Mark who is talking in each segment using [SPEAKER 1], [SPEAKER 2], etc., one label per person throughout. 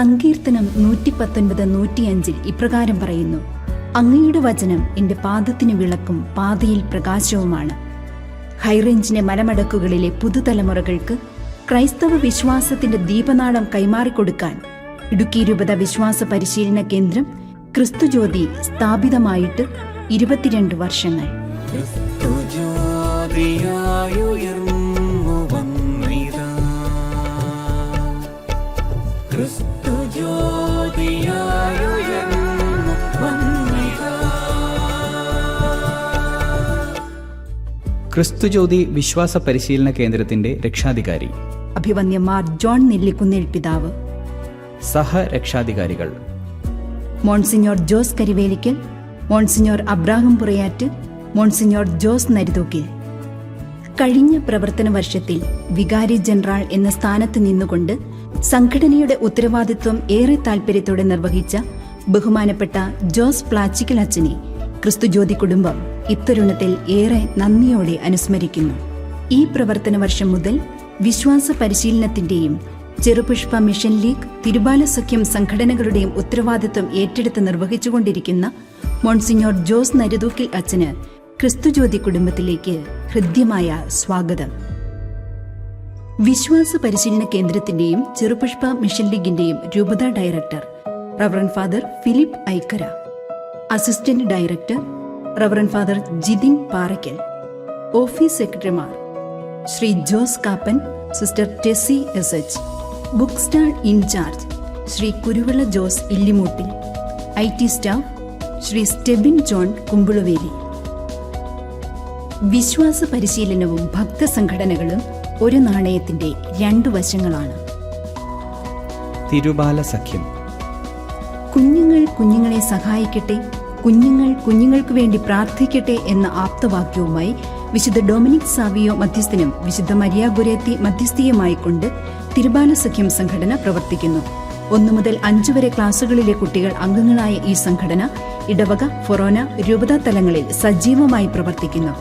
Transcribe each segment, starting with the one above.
[SPEAKER 1] സങ്കീർത്തനം നൂറ്റി പത്തൊൻപത് നൂറ്റിയഞ്ചിൽ ഇപ്രകാരം പറയുന്നു. അങ്ങയുടെ വചനം എന്റെ പാദത്തിന് വിളക്കും പാതയിൽ പ്രകാശവുമാണ്. ഹൈറേഞ്ചിന്റെ മലമടക്കുകളിലെ പുതുതലമുറകൾക്ക് ക്രൈസ്തവ വിശ്വാസത്തിന്റെ ദീപനാളം കൈമാറിക്കൊടുക്കാൻ ഇടുക്കി രൂപത വിശ്വാസ പരിശീലന കേന്ദ്രം ക്രിസ്തുജ്യോതി സ്ഥാപിതമായിട്ട് ഇരുപത്തിരണ്ട് വർഷങ്ങൾ.
[SPEAKER 2] ക്രിസ്തു ജ്യോതിയായുയർന്നു വന്നിതാ. ക്രിസ്തു
[SPEAKER 3] ക്രിസ്തുജ്യോതി വിശ്വാസ പരിശീലന കേന്ദ്രത്തിന്റെ രക്ഷാധികാരി.
[SPEAKER 1] അഭിവന്യമാർ ജോൺ നെല്ലിക്കുന്നിൽ പിതാവ്.
[SPEAKER 3] സഹരക്ഷാധികാരികൾ
[SPEAKER 1] Monsignor Jose Karivelikkal Monsignor Abraham Purayattu Monsignor Jose Narithookil. കഴിഞ്ഞ പ്രവർത്തന വർഷത്തിൽ വികാരി ജനറൽ എന്ന സ്ഥാനത്ത് നിന്നുകൊണ്ട് സംഘടനയുടെ ഉത്തരവാദിത്വം ഏറെ താൽപര്യത്തോടെ നിർവഹിച്ച ബഹുമാനപ്പെട്ട ജോസ് പ്ലാച്ചിക്കൽ അച്ഛനെ ക്രിസ്തുജ്യോതി കുടുംബം ഇത്തരുണത്തിൽ ഏറെ നന്ദിയോടെ അനുസ്മരിക്കുന്നു. ഈ പ്രവർത്തന വർഷം മുതൽ വിശ്വാസ പരിശീലനത്തിന്റെയും ചെറുപുഷ്പ മിഷൻ ലീഗ് തിരുബാല സഖ്യം സംഘടനകളുടെയും ഉത്തരവാദിത്വം ഏറ്റെടുത്ത് നിർവഹിച്ചുകൊണ്ടിരിക്കുന്ന മോൺസിഞ്ഞോർ ജോസ് നരുതൂക്കിൽ അച്ഛന് ക്രിസ്തുജ്യോതി കുടുംബത്തിലേക്ക് ഹൃദ്യമായ സ്വാഗതം. വിശ്വാസ പരിശീലന കേന്ദ്രത്തിന്റെയും ചെറുപുഷ്പ മിഷൻ ലീഗിന്റെയും രൂപതാ director reverend father Philip Aikkara. Assistant director reverend father Jithin Parackal office സെക്രട്ടറിമാർ Shri Jose Kappan sister Tessy S H book stall in charge Shri Kuruvila Jose Illimootty I T staff Shri Stebin John Kumpuluveli. വിശ്വാസ പരിശീലനവും ഭക്തസംഘടനകളും ഒരു നാണയത്തിന്റെ രണ്ടു വശങ്ങളാണ്.
[SPEAKER 3] തിരുബാല സഖ്യം
[SPEAKER 1] കുഞ്ഞുങ്ങൾ കുഞ്ഞുങ്ങളെ സഹായിക്കട്ടെ. കുഞ്ഞുങ്ങൾ കുഞ്ഞുങ്ങൾക്ക് വേണ്ടി പ്രാർത്ഥിക്കട്ടെ എന്ന ആപ്തവാക്യവുമായി വിശുദ്ധ ഡൊമിനിക് സാവിയോ മധ്യസ്ഥനും വിശുദ്ധ മരിയ ഗുരേത്തി മധ്യസ്ഥയുമായിക്കൊണ്ട് തിരുബാല സഖ്യം സംഘടന പ്രവർത്തിക്കുന്നു. ഒന്നു മുതൽ അഞ്ചു വരെ ക്ലാസുകളിലെ കുട്ടികൾ അംഗങ്ങളായ ഈ സംഘടന ഇടവക ഫൊറോന രൂപതാ തലങ്ങളിൽ സജീവമായി പ്രവർത്തിക്കുന്നു.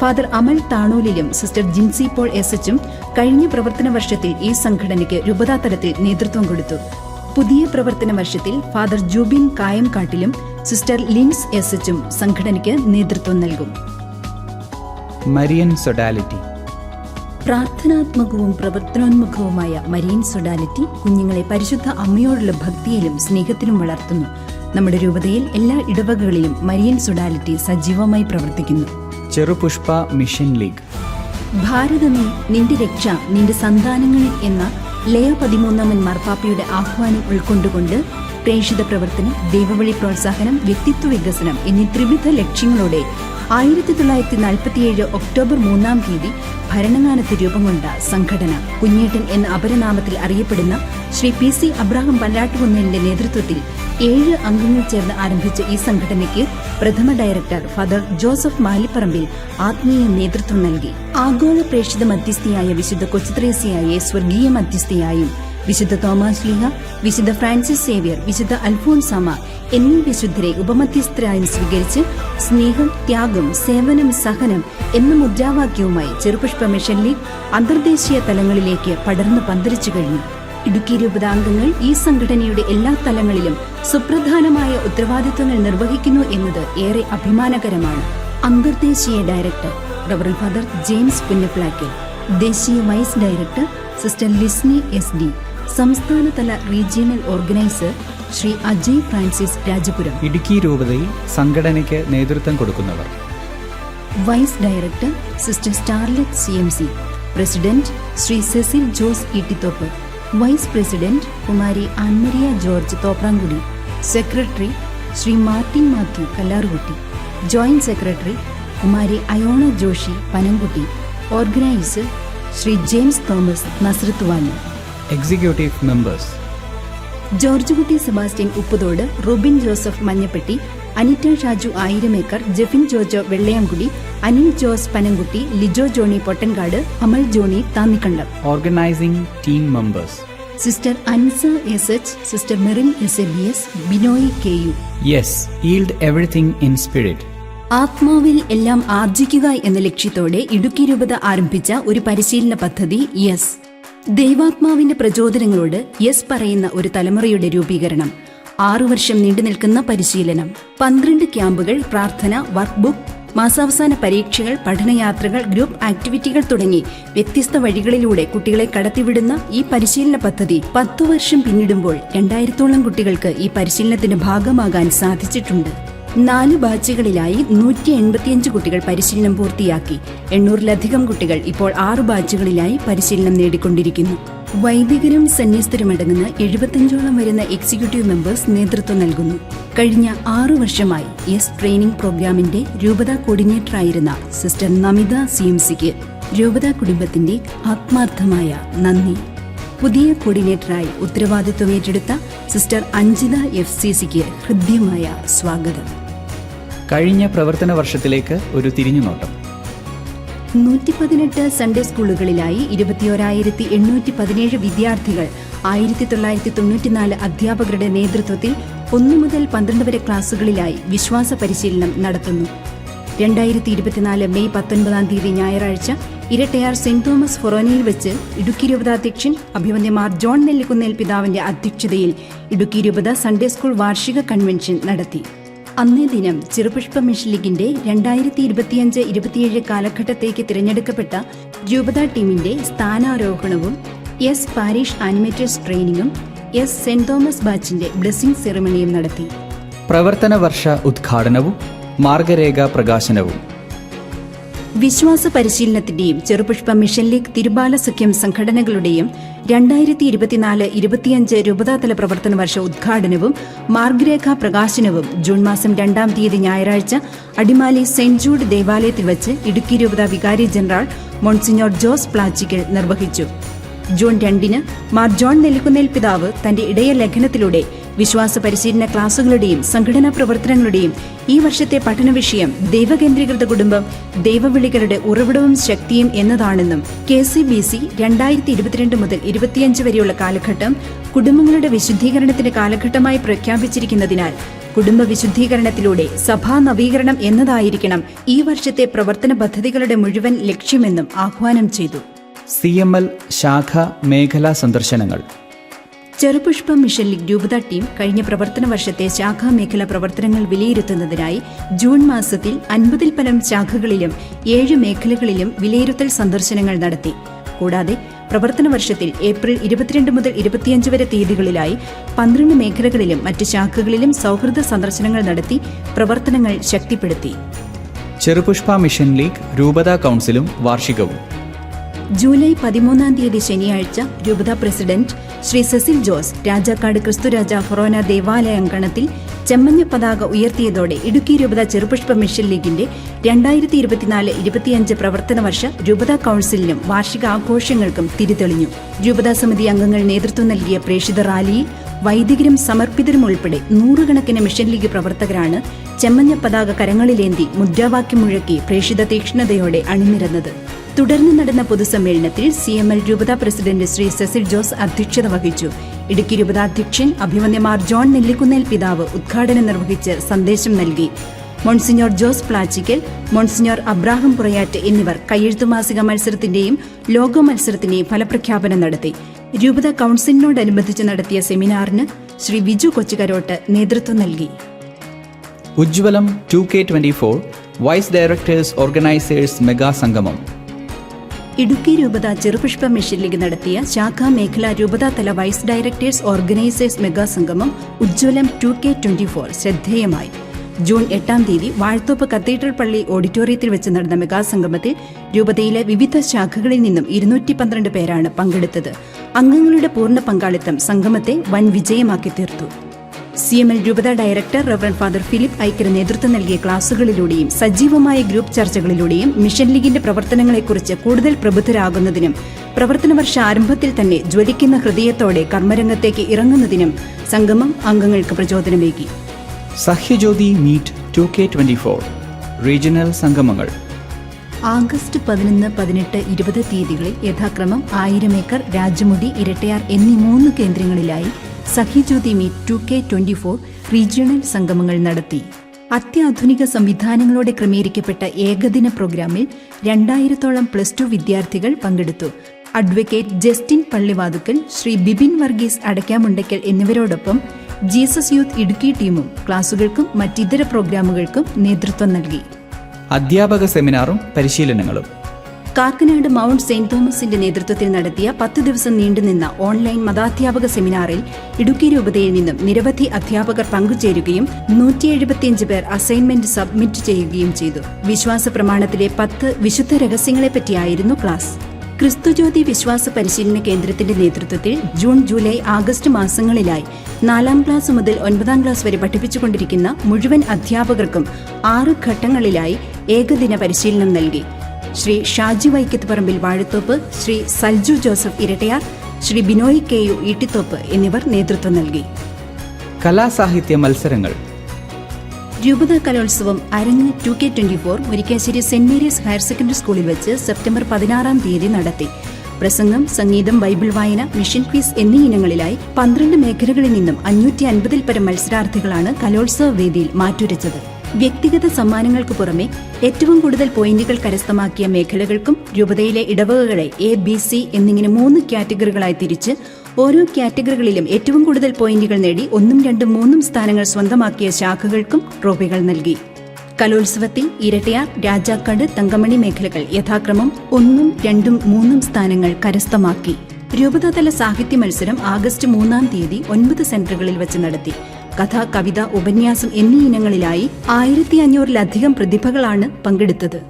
[SPEAKER 1] ഫാദർ അമൽ താണൂലിലും സിസ്റ്റർ ജിൻസി പോൾ എസ് എച്ചും കഴിഞ്ഞ പ്രവർത്തന വർഷത്തിൽ ഈ സംഘടനയ്ക്ക് രൂപതാ തലത്തിൽ നേതൃത്വം കൊടുത്തു. പുതിയ പ്രവർത്തന വർഷത്തിൽ ഫാദർ ജൂബിൻ കായംകാട്ടിലും സിസ്റ്റർ ലിൻസ് എസ് എച്ചും സംഘടനയ്ക്ക് നേതൃത്വം നൽകും.
[SPEAKER 3] Marian sodality.
[SPEAKER 1] പ്രാർത്ഥനാത്മകവും പ്രവർത്തനോന്മുഖവുമായ മരിയൻ സൊഡാലിറ്റി കുഞ്ഞുങ്ങളെ പരിശുദ്ധ അമ്മയോടുള്ള ഭക്തിയിലും സ്നേഹത്തിലും വളർത്തുന്നു. നമ്മുടെ രൂപതയിൽ എല്ലാ ഇടവകകളിലും മരിയൻ സൊഡാലിറ്റി സജീവമായി പ്രവർത്തിക്കുന്നു.
[SPEAKER 3] Cherupushpa mission league.
[SPEAKER 1] ഭാരതമേ നിന്റെ രക്ഷ നിന്റെ സന്താനങ്ങളിൽ എന്ന ലയ പതിമൂന്നാമൻ മാർപ്പാപ്പയുടെ ആഹ്വാനം ഉൾക്കൊണ്ടുകൊണ്ട് പ്രേക്ഷിത പ്രവർത്തനം ദൈവവഴി പ്രോത്സാഹനം വ്യക്തിത്വ വികസനം എന്നീ ത്രിവിധ ലക്ഷ്യങ്ങളോടെ ആയിരത്തി തൊള്ളായിരത്തി നാൽപ്പത്തിയേഴ് ഒക്ടോബർ മൂന്നാം തീയതി ഭരണങ്ങാനത്ത് രൂപം കൊണ്ട സംഘടന കുഞ്ഞേട്ടൻ എന്ന അപരനാമത്തിൽ അറിയപ്പെടുന്ന ശ്രീ പി സി അബ്രാഹം പല്ലാട്ടുകുന്നലിന്റെ നേതൃത്വത്തിൽ ഏഴ് അംഗങ്ങൾ ചേർന്ന് ആരംഭിച്ച ഈ സംഘടനയ്ക്ക് പ്രഥമ ഡയറക്ടർ ഫാദർ ജോസഫ് മാലിപ്പറമ്പിൽ ആത്മീയ നേതൃത്വം നൽകി. ആഗോള പ്രേക്ഷിത മധ്യസ്ഥയായ വിശുദ്ധ കൊച്ചുത്രേസിയായ സ്വർഗീയ മധ്യസ്ഥയായും വിശുദ്ധ തോമാസ് ലീഹ വിശുദ്ധ ഫ്രാൻസിസ് സേവ്യർ വിശുദ്ധ അൽഫോൻസാമ എന്നീ വിശുദ്ധരെ ഉപമധ്യസ്ഥരായും സ്വീകരിച്ച് സ്നേഹം ത്യാഗം സേവനം സഹനം എന്ന മുദ്രാവാക്യവുമായി ചെറുപുഷ്പ മിഷൻ ലീഗ് അന്തർദേശീയ തലങ്ങളിലേക്ക് പടർന്നു പന്തലിച്ചു കഴിഞ്ഞു. ഇടുക്കി രൂപതാംഗങ്ങൾ ഈ സംഘടനയുടെ എല്ലാ തലങ്ങളിലും സുപ്രധാനമായ ഉത്തരവാദിത്വങ്ങൾ നിർവഹിക്കുന്നു എന്നത് ഏറെ അഭിമാനകരമാണ്. അന്തർദേശീയ ഡയറക്ടർ റവറൽ ഫാദർ ജെയിംസ് പുന്നപ്ലാക്കൽ ദേശീയ vice director sister Lisny S D സംസ്ഥാനതല regional organiser Shri Ajay Francis Rajapuram.
[SPEAKER 3] Idukki രൂപതയിൽ സംഘടനയ്ക്ക് നേതൃത്വം കൊടുക്കുന്നവർ.
[SPEAKER 1] Vice director sister Starlet C M C president Shri Cecil Jose Ittythoppu vice president Kumari Ann Maria George Thoprankudy secretary Shri Martin Mathew Kallarukutty joint secretary Kumari Ayona Joshy Panamkutty organiser Shri James Thomas Nazrathuvani.
[SPEAKER 3] Executive members
[SPEAKER 1] George Kutty Sebastian Upputhode Robin Joseph Manjappetty Anita Shaju Aayiramekar Jefin George Vellayamkudy Anil Jose Panamkutty Lijo Johny Pottankadu Amal Johny Thannikandam.
[SPEAKER 3] Organising team members
[SPEAKER 1] sister Ansa S H sister Merin S A B S Binoy K U.
[SPEAKER 3] Yes yield everything in spirit
[SPEAKER 1] ആത്മാവിൽ എല്ലാം ആർജിക്കുക എന്ന ലക്ഷ്യത്തോടെ ഇടുക്കി രൂപത ആരംഭിച്ച ഒരു പരിശീലന പദ്ധതി yes. ദൈവാത്മാവിന്റെ പ്രചോദനങ്ങളോട് yes പറയുന്ന ഒരു തലമുറയുടെ രൂപീകരണം ആറു വർഷം നീണ്ടു നിൽക്കുന്ന പരിശീലനം പന്ത്രണ്ട് ക്യാമ്പുകൾ പ്രാർത്ഥന വർക്ക് ബുക്ക് മാസാവസാന പരീക്ഷകൾ പഠനയാത്രകൾ ഗ്രൂപ്പ് ആക്ടിവിറ്റികൾ തുടങ്ങി വ്യത്യസ്ത വഴികളിലൂടെ കുട്ടികളെ കടത്തിവിടുന്ന ഈ പരിശീലന പദ്ധതി പത്തു വർഷം പിന്നിടുമ്പോൾ രണ്ടായിരത്തോളം കുട്ടികൾക്ക് ഈ പരിശീലനത്തിന്റെ ഭാഗമാകാൻ സാധിച്ചിട്ടുണ്ട്. നാല് ബാച്ചുകളിലായി നൂറ്റി എൺപത്തിയഞ്ച് കുട്ടികൾ പരിശീലനം പൂർത്തിയാക്കി. എണ്ണൂറിലധികം കുട്ടികൾ ഇപ്പോൾ ആറ് ബാച്ചുകളിലായി പരിശീലനം നേടിക്കൊണ്ടിരിക്കുന്നു. വൈദികരും സന്യസ്തരുമടങ്ങുന്ന എഴുപത്തിയഞ്ചോളം വരുന്ന എക്സിക്യൂട്ടീവ് മെമ്പേഴ്സ് നേതൃത്വം നൽകുന്നു. കഴിഞ്ഞ ആറു വർഷമായി യെസ് ട്രെയിനിംഗ് പ്രോഗ്രാമിന്റെ രൂപത കോർഡിനേറ്ററായിരുന്ന സിസ്റ്റർ നമിത സി എം സിക്ക് രൂപത കുടുംബത്തിന്റെ ആത്മാർത്ഥമായ നന്ദി. പുതിയ കോർഡിനേറ്ററായി ഉത്തരവാദിത്വം ഏറ്റെടുത്ത സിസ്റ്റർ അഞ്ജിത എഫ് സി സിക്ക് ഹൃദ്യമായ സ്വാഗതം.
[SPEAKER 3] കഴിഞ്ഞ പ്രവർത്തന വർഷത്തിലേക്ക് ഒരു തിരിഞ്ഞുനോട്ടം.
[SPEAKER 1] നൂറ്റി പതിനെട്ട് സൺഡേ സ്കൂളുകളിലായി ഇരുപത്തിയോരായിരത്തി എണ്ണൂറ്റി പതിനേഴ് വിദ്യാർത്ഥികൾ ആയിരത്തി തൊള്ളായിരത്തി തൊണ്ണൂറ്റിനാല് അധ്യാപകരുടെ നേതൃത്വത്തിൽ ഒന്നു മുതൽ പന്ത്രണ്ട് വരെ ക്ലാസുകളിലായി വിശ്വാസ പരിശീലനം നടത്തുന്നു. രണ്ടായിരത്തി ഇരുപത്തിനാല് മെയ് പത്തൊൻപതാം തീയതി ഞായറാഴ്ച ഇരട്ടയാർ സെന്റ് തോമസ് ഫൊറോനയിൽ വെച്ച് ഇടുക്കി രൂപതാധ്യക്ഷൻ അഭിമന്യമാർ ജോൺ നെല്ലിക്കുന്നേൽ പിതാവിന്റെ അധ്യക്ഷതയിൽ ഇടുക്കി രൂപത സൺഡേ സ്കൂൾ വാർഷിക കൺവെൻഷൻ നടത്തി. അന്നേ ദിനം ചെറുപുഷ്പ മിഷൻ ലീഗിന്റെ രണ്ടായിരത്തി ഇരുപത്തിയഞ്ച് ഇരുപത്തിയേഴ് കാലഘട്ടത്തേക്ക് തിരഞ്ഞെടുക്കപ്പെട്ട രൂപത ടീമിന്റെ സ്ഥാനാരോഹണവും എസ് പാരീഷ് ആനിമേറ്റേഴ്സ് ട്രെയിനിങ്ങും എസ് സെന്റ് തോമസ് ബാച്ചിന്റെ ബ്ലെസ്സിംഗ് സെറമണിയും നടത്തി.
[SPEAKER 3] പ്രവർത്തന വർഷ ഉദ്ഘാടനവും മാർഗരേഖ പ്രകാശനവും
[SPEAKER 1] വിശ്വാസ പരിശീലനത്തിന്റെയും ചെറുപുഷ്പ മിഷൻ ലീഗ് തിരുബാല സഖ്യം സംഘടനകളുടെയും രണ്ടായിരത്തി ഇരുപത്തിനാല് ഇരുപത്തിയഞ്ച് രൂപതാതല പ്രവർത്തന വർഷ ഉദ്ഘാടനവും മാർഗരേഖാ പ്രകാശനവും ജൂൺ മാസം രണ്ടാം തീയതി ഞായറാഴ്ച അടിമാലി സെന്റ് ജൂഡ് ദേവാലയത്തിൽ വച്ച് ഇടുക്കി രൂപത വികാരി ജനറൽ മോൺസിഞ്ഞോർ ജോസ് പ്ലാച്ചിക്കൽ നിർവഹിച്ചു. ജൂൺ രണ്ടിന് മാർ ജോൺ നെല്ലിക്കുന്നേൽ പിതാവ് തന്റെ ഇടയ ലേഖനത്തിലൂടെ വിശ്വാസ പരിശീലന ക്ലാസുകളുടെയും സംഘടനാ പ്രവർത്തനങ്ങളുടെയും ഈ വർഷത്തെ പഠന വിഷയം ദൈവകേന്ദ്രീകൃത കുടുംബം ദൈവവിളികളുടെ ഉറവിടവും ശക്തിയും എന്നതാണെന്നും കെ സി ബി സി രണ്ടായിരത്തി ഇരുപത്തിരണ്ട് മുതൽ ഇരുപത്തിയഞ്ച് വരെയുള്ള കാലഘട്ടം കുടുംബങ്ങളുടെ വിശുദ്ധീകരണത്തിന്റെ കാലഘട്ടമായി പ്രഖ്യാപിച്ചിരിക്കുന്നതിനാൽ കുടുംബ വിശുദ്ധീകരണത്തിലൂടെ സഭാ നവീകരണം എന്നതായിരിക്കണം ഈ വർഷത്തെ പ്രവർത്തന പദ്ധതികളുടെ മുഴുവൻ ലക്ഷ്യമെന്നും ആഹ്വാനം ചെയ്തു.
[SPEAKER 3] സി എം എൽ ശാഖ മേഖലാ സന്ദർശനങ്ങൾ
[SPEAKER 1] ചെറുപുഷ്പം മിഷൻ ലീഗ് രൂപത ടീം കഴിഞ്ഞ പ്രവർത്തന വർഷത്തെ ശാഖാ മേഖലാ പ്രവർത്തനങ്ങൾ വിലയിരുത്തുന്നതിനായി ജൂൺ മാസത്തിൽ അൻപതിൽ പരം ശാഖകളിലും ഏഴ് മേഖലകളിലും വിലയിരുത്തൽ സന്ദർശനങ്ങൾ നടത്തി. കൂടാതെ പ്രവർത്തന വർഷത്തിൽ ഏപ്രിൽ ഇരുപത്തിരണ്ട് മുതൽ ഇരുപത്തിയഞ്ച് വരെ തീയതികളിലായി പന്ത്രണ്ട് മേഖലകളിലും മറ്റ് ശാഖകളിലും സൗഹൃദ സന്ദർശനങ്ങൾ നടത്തി പ്രവർത്തനങ്ങൾ ശക്തിപ്പെടുത്തി.
[SPEAKER 3] ചെറുപുഷ്പ മിഷൻ ലീഗ് രൂപത കൗൺസിലും വാർഷികവും.
[SPEAKER 1] ജൂലൈ പതിമൂന്നാം തീയതി ശനിയാഴ്ച രൂപത president Shri Cecil Jose Rajakkad Christuraja ഫൊറോന ദേവാലയ അങ്കണത്തിൽ ചെമ്മഞ്ഞ പതാക ഉയർത്തിയതോടെ ഇടുക്കി രൂപത ചെറുപുഷ്പ മിഷൻ ലീഗിന്റെ രണ്ടായിരത്തി ഇരുപത്തിനാല് ഇരുപത്തിയഞ്ച് പ്രവർത്തന വർഷ രൂപത കൌൺസിലിനും വാർഷിക ആഘോഷങ്ങൾക്കും തിരിതെളിഞ്ഞു. രൂപത സമിതി അംഗങ്ങൾ നേതൃത്വം നൽകിയ പ്രേക്ഷിത റാലിയിൽ വൈദികരും സമർപ്പിതരും ഉൾപ്പെടെ നൂറുകണക്കിന് മിഷൻ ലീഗ് പ്രവർത്തകരാണ് ചെമ്മഞ്ഞ പതാക കരങ്ങളിലേന്തി മുദ്രാവാക്യം മുഴക്കി പ്രേക്ഷിത തീക്ഷ്ണതയോടെ അണിനിരന്നത്. തുടർന്ന് നടന്ന പൊതുസമ്മേളനത്തിൽ സി എം എൽ രൂപത പ്രസിഡന്റ് ശ്രീ സെസിൽ ജോസ് അധ്യക്ഷത വഹിച്ചു. ഇടുക്കി രൂപതാധ്യക്ഷൻ അഭിമന്യമാർ ജോൺ നെല്ലിക്കുന്നേൽ പിതാവ് ഉദ്ഘാടനം നിർവഹിച്ച് സന്ദേശം നൽകി. Monsignor Jose Plachikkal monsignor Abraham Purayattu എന്നിവർ കയ്യെഴുത്തു മാസിക മത്സരത്തിന്റെയും ലോഗോ മത്സരത്തിന്റെയും ഫലപ്രഖ്യാപനം നടത്തി. രൂപത കൌൺസിലിനോടനുബന്ധിച്ച് നടത്തിയ സെമിനാറിന് ശ്രീ വിജു കൊച്ചുകരോട്ട് നേതൃത്വം നൽകി.
[SPEAKER 3] Ujjwalam two K twenty four vice directors organisers mega സംഗമം.
[SPEAKER 1] ഇടുക്കി രൂപത ചെറുപുഷ്പ മിഷൻ ലീഗ് നടത്തിയ ശാഖാ മേഖല രൂപതാതല വൈസ് ഡയറക്ടേഴ്സ് ഓർഗനൈസേഴ്സ് മെഗാ സംഗമം Ujjwalam two K twenty four ശ്രദ്ധേയമായി. ജൂൺ എട്ടാം തീയതി വാഴ്ത്തോപ്പ് കത്തീഡ്രൽ പള്ളി ഓഡിറ്റോറിയത്തിൽ വെച്ച് നടന്ന മെഗാ സംഗമത്തിൽ രൂപതയിലെ വിവിധ ശാഖകളിൽ നിന്നും ഇരുന്നൂറ്റി പന്ത്രണ്ട് പേരാണ് പങ്കെടുത്തത്. അംഗങ്ങളുടെ പൂർണ പങ്കാളിത്തം സംഗമത്തെ വൻ വിജയമാക്കി തീർത്തു. സി എം എൽ രൂപത director reverend father Philip Aikkara നേതൃത്വം നൽകിയ ക്ലാസുകളിലൂടെയും സജീവമായ ഗ്രൂപ്പ് ചർച്ചകളിലൂടെയും മിഷൻ ലീഗിന്റെ പ്രവർത്തനങ്ങളെക്കുറിച്ച് കൂടുതൽ പ്രബുദ്ധരാകുന്നതിനും പ്രവർത്തന വർഷ ആരംഭത്തിൽ തന്നെ ജ്വലിക്കുന്ന ഹൃദയത്തോടെ കർമ്മരംഗത്തേക്ക് ഇറങ്ങുന്നതിനും സംഗമം അംഗങ്ങൾക്ക് പ്രചോദനമേകി.
[SPEAKER 3] Sahyajyothi meet two K twenty four. Regional സംഗമങ്ങൾ.
[SPEAKER 1] August പതിനൊന്ന് പതിനെട്ട് ഇരുപത് തീയതികളിൽ യഥാക്രമം ആയിരം ഏക്കർ രാജമുടി ഇരട്ടയാർ എന്നീ മൂന്ന് കേന്ദ്രങ്ങളിലായി Sakhijyothi meet two K twenty four regional സംഗമങ്ങൾ നടത്തി. അത്യാധുനിക സംവിധാനങ്ങളോടെ ക്രമീകരിക്കപ്പെട്ട ഏകദിന പ്രോഗ്രാമിൽ രണ്ടായിരത്തോളം പ്ലസ് ടു വിദ്യാർത്ഥികൾ പങ്കെടുത്തു. അഡ്വക്കേറ്റ് ജസ്റ്റിൻ പള്ളിവാതുക്കൽ ശ്രീ ബിബിൻ വർഗീസ് അടയ്ക്കാമുണ്ടയ്ക്കൽ എന്നിവരോടൊപ്പം ജീസസ് യൂത്ത് ഇടുക്കി ടീമും ക്ലാസുകൾക്കും മറ്റിതര പ്രോഗ്രാമുകൾക്കും നേതൃത്വം നൽകി.
[SPEAKER 3] അധ്യാപക സെമിനാറും പരിശീലനങ്ങളും.
[SPEAKER 1] കാക്കനാട് മൗണ്ട് സെന്റ് തോമസിന്റെ നേതൃത്വത്തിൽ നടത്തിയ പത്ത് ദിവസം നീണ്ടുനിന്ന ഓൺലൈൻ മതാധ്യാപക സെമിനാറിൽ ഇടുക്കി രൂപതയിൽ നിന്നും നിരവധി അധ്യാപകർ പങ്കുചേരുകയും നൂറ്റി എഴുപത്തിയഞ്ച് പേർ അസൈൻമെന്റ് സബ്മിറ്റ് ചെയ്യുകയും ചെയ്തു. വിശ്വാസ പ്രമാണത്തിലെ പത്ത് വിശുദ്ധ രഹസ്യങ്ങളെപ്പറ്റിയായിരുന്നു ക്ലാസ്. ക്രിസ്തുജ്യോതി വിശ്വാസ പരിശീലന കേന്ദ്രത്തിന്റെ നേതൃത്വത്തിൽ ജൂൺ ജൂലൈ ആഗസ്റ്റ് മാസങ്ങളിലായി നാലാം ക്ലാസ് മുതൽ ഒൻപതാം ക്ലാസ് വരെ പഠിപ്പിച്ചുകൊണ്ടിരിക്കുന്ന മുഴുവൻ അധ്യാപകർക്കും ആറ് ഘട്ടങ്ങളിലായി ഏകദിന പരിശീലനം നൽകി. Shri Shaji Vaikathu Parambil Vazhathoppu Shri Salju Joseph Erattayar Shri Binoy K U Eettithoppu എന്നിവർ നേതൃത്വം നൽകി.
[SPEAKER 3] കലാസാഹിത്യ മത്സരങ്ങൾ.
[SPEAKER 1] രൂപത കലോത്സവം Arangu two K twenty four Murickassery Saint Mary's higher secondary സ്കൂളിൽ വെച്ച് സെപ്റ്റംബർ പതിനാറാം തീയതി നടത്തി. പ്രസംഗം സംഗീതം ബൈബിൾ വായന മിഷൻ ക്വീസ് എന്നീ ഇനങ്ങളിലായി പന്ത്രണ്ട് മേഖലകളിൽ നിന്നും അഞ്ഞൂറ്റി അൻപതിൽ പരം മത്സരാർത്ഥികളാണ് കലോത്സവ വേദിയിൽ മാറ്റുരച്ചത്. വ്യക്തിഗത സമ്മാനങ്ങൾക്ക് പുറമെ ഏറ്റവും കൂടുതൽ പോയിന്റുകൾ കരസ്ഥമാക്കിയ മേഖലകൾക്കും രൂപതയിലെ ഇടവകകളെ എ ബി സി എന്നിങ്ങനെ മൂന്ന് കാറ്റഗറികളായി തിരിച്ച് ഓരോ കാറ്റഗറികളിലും ഏറ്റവും കൂടുതൽ പോയിന്റുകൾ നേടി ഒന്നും രണ്ടും മൂന്നും സ്ഥാനങ്ങൾ സ്വന്തമാക്കിയ ശാഖകൾക്കും ട്രോഫികൾ നൽകി. കലോത്സവത്തിൽ ഇരട്ടയാർ രാജാക്കാട് തങ്കമണി മേഖലകൾ യഥാക്രമം ഒന്നും രണ്ടും മൂന്നും സ്ഥാനങ്ങൾ കരസ്ഥമാക്കി. രൂപതാതല സാഹിത്യ മത്സരം ആഗസ്റ്റ് മൂന്നാം തീയതി ഒൻപത് സെന്ററുകളിൽ വെച്ച് നടത്തി. കഥ കവിത ഉപന്യാസം എന്നീ ഇനങ്ങളിലായി ആയിരത്തി അഞ്ഞൂറിലധികം പ്രതിഭകളാണ് പങ്കെടുത്തത്.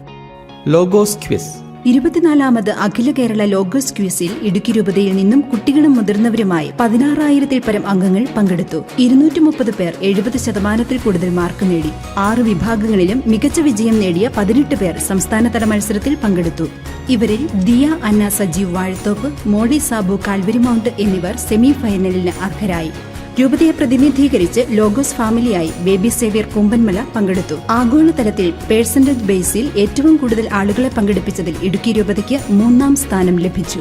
[SPEAKER 3] Logos quiz.
[SPEAKER 1] ഇരുപത്തിനാലാമത് അഖില കേരള ലോഗോസ് ക്യൂസിൽ ഇടുക്കി രൂപതയിൽ നിന്നും കുട്ടികളും മുതിർന്നവരുമായി പതിനാറായിരത്തിൽ പരം അംഗങ്ങൾ പങ്കെടുത്തു. ഇരുന്നൂറ്റി മുപ്പത് പേർ എഴുപത് ശതമാനത്തിൽ കൂടുതൽ മാർക്ക് നേടി. ആറ് വിഭാഗങ്ങളിലും മികച്ച വിജയം നേടിയ പതിനെട്ട് പേർ സംസ്ഥാനതല മത്സരത്തിൽ പങ്കെടുത്തു. ഇവരിൽ ദിയ അന്ന സജീവ് വാഴത്തോപ്പ് മോഡി സാബു കാൽവരി മൗണ്ട് എന്നിവർ സെമി ഫൈനലിന് അർഹരായി. രൂപതയെ പ്രതിനിധീകരിച്ച് ലോഗോസ് ഫാമിലിയായി ബേബി സേവ്യർ കുമ്പൻമല പങ്കെടുത്തു. ആഗോളതലത്തിൽ പേഴ്സന്റേജ് ബേസിൽ ഏറ്റവും കൂടുതൽ ആളുകളെ പങ്കെടുപ്പിച്ചതിൽ ഇടുക്കി രൂപതയ്ക്ക് മൂന്നാം സ്ഥാനം ലഭിച്ചു.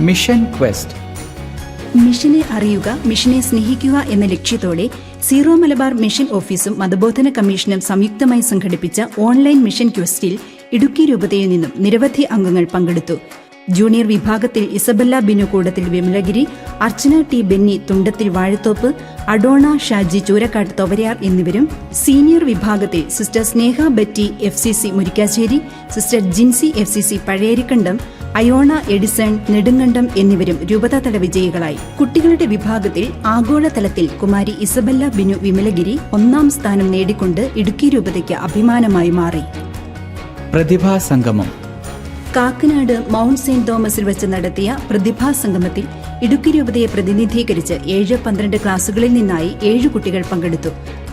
[SPEAKER 3] Mission quest.
[SPEAKER 1] മിഷനെ അറിയുക മിഷനെ സ്നേഹിക്കുക എന്ന ലക്ഷ്യത്തോടെ സീറോ മലബാർ മിഷൻ ഓഫീസും മതബോധന കമ്മീഷനും സംയുക്തമായി സംഘടിപ്പിച്ച ഓൺലൈൻ മിഷൻ ക്വസ്റ്റിൽ ഇടുക്കി രൂപതയിൽ നിന്നും നിരവധി അംഗങ്ങൾ പങ്കെടുത്തു. ജൂനിയർ വിഭാഗത്തിൽ Isabella Binu Koodathil Vimalagiri Archana T Benny Thundathil Vazhathoppu Adona Shaji Choorakkattu Thovarayar എന്നിവരും സീനിയർ വിഭാഗത്തിൽ sister Sneha Betty F C C Murickassery sister Jincy F C C Pazhayarikandam Ayona Edison Nedumkandam എന്നിവരും രൂപതാതല വിജയികളായി. കുട്ടികളുടെ വിഭാഗത്തിൽ ആഗോളതലത്തിൽ Kumari Isabella Binu Vimalagiri ഒന്നാം സ്ഥാനം നേടിക്കൊണ്ട് ഇടുക്കി രൂപതയ്ക്ക് അഭിമാനമായി മാറി.
[SPEAKER 3] പ്രതിഭാ സംഗമം
[SPEAKER 1] കാക്കനാട് മൗണ്ട് സെന്റ് തോമസിൽ വെച്ച് നടത്തിയ പ്രതിഭാ സംഗമത്തിൽ ഇടുക്കി രൂപതയെ പ്രതിനിധീകരിച്ച് ഏഴ് പന്ത്രണ്ട് ക്ലാസുകളിൽ നിന്നായി ഏഴ് കുട്ടികൾ പങ്കെടുത്തു.